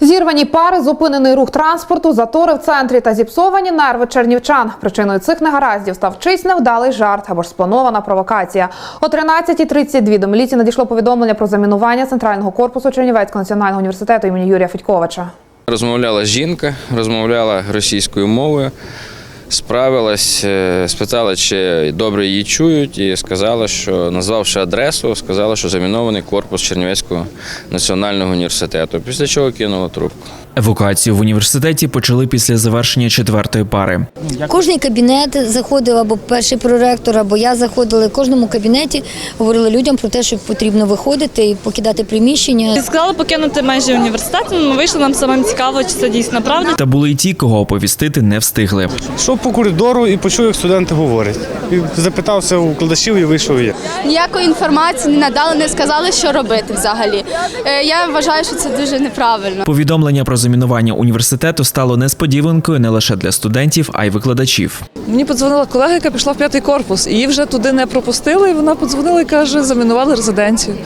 Зірвані пари, зупинений рух транспорту, затори в центрі та зіпсовані нерви чернівчан. Причиною цих негараздів став чийсь невдалий жарт або ж спланована провокація. О 13.32 до міліції надійшло повідомлення про замінування центрального корпусу Чернівецького національного університету імені Юрія Федьковича. Розмовляла жінка, розмовляла російською мовою, справилась, е, спитала, чи добре її чують, і сказала, що назвавши адресу, сказала, що замінований корпус Чернівецького національного університету. Після чого кинула трубку. Евакуацію в університеті почали після завершення четвертої пари. Кожний кабінет заходив або перший проректор, або я заходила. В кожному кабінеті говорили людям про те, що потрібно виходити і покидати приміщення. Сказали покинути майже університет. Ми вийшли нам самим цікаво, чи це дійсно правда. Та були й ті, кого оповістити не встигли. Йшов по коридору і почув, як студенти говорять. І запитався у вкладачів і вийшов я. ніякої інформації не надали, не сказали, що робити взагалі. Е, Я вважаю, що це дуже неправильно. Повідомлення про замінування університету стало несподіванкою не лише для студентів, а й викладачів. Мені подзвонила колега, яка пішла в п'ятий корпус, її вже туди не пропустили. І вона подзвонила і каже, замінували резиденцію.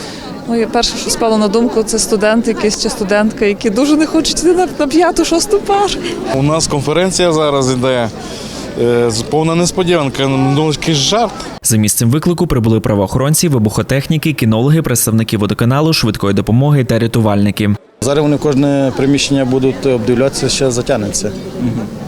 Ну, перше, що спало на думку, це студент якийсь чи студентка, які дуже не хочуть йти на, на п'яту, шосту пару. У нас конференція зараз іде. е, з- Повна несподіванка, ну якийсь жарт. За місцем виклику прибули правоохоронці, вибухотехніки, кінологи, представники водоканалу, швидкої допомоги та рятувальники. Зараз вони кожне приміщення будуть обдивлятися, ще затягнеться.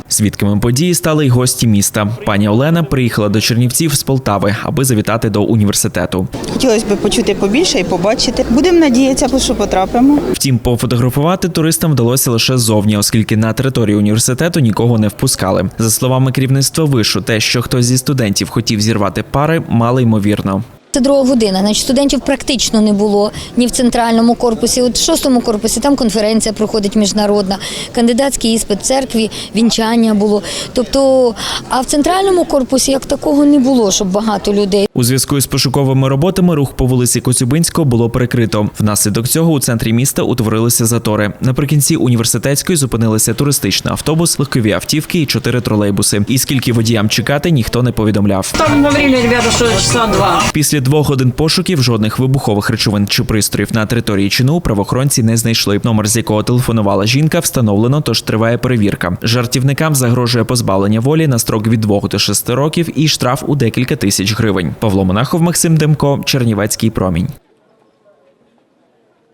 Свідками події стали й гості міста. Пані Олена приїхала до Чернівців з Полтави, аби завітати до університету. Хотілося б почути побільше і побачити. Будемо надіятися, що потрапимо. Втім, пофотографувати туристам вдалося лише ззовні, оскільки на територію університету нікого не впускали. За словами керівництва вишу, те, що хтось зі студентів хотів зірвати пари, мало ймовірно. Це друга година. Значить, студентів практично не було ні в центральному корпусі. От в шостому корпусі там конференція проходить міжнародна, кандидатський іспит в церкві, вінчання було. Тобто, а в центральному корпусі як такого не було, щоб багато людей. У зв'язку із пошуковими роботами рух по вулиці Коцюбинського було перекрито. Внаслідок цього у центрі міста утворилися затори. Наприкінці університетської зупинилися туристичний автобус, легкові автівки і чотири тролейбуси. І скільки водіям чекати, ніхто не повідомляв. Там говорили, ребята, що часа два. Після двох годин пошуків жодних вибухових речовин чи пристроїв на території чину правоохоронці не знайшли. Номер, з якого телефонувала жінка, встановлено, тож триває перевірка. Жартівникам загрожує позбавлення волі на строк від 2 до 6 років і штраф у декілька тисяч гривень. Павло Монахов, Максим Демко, Чернівецький промінь.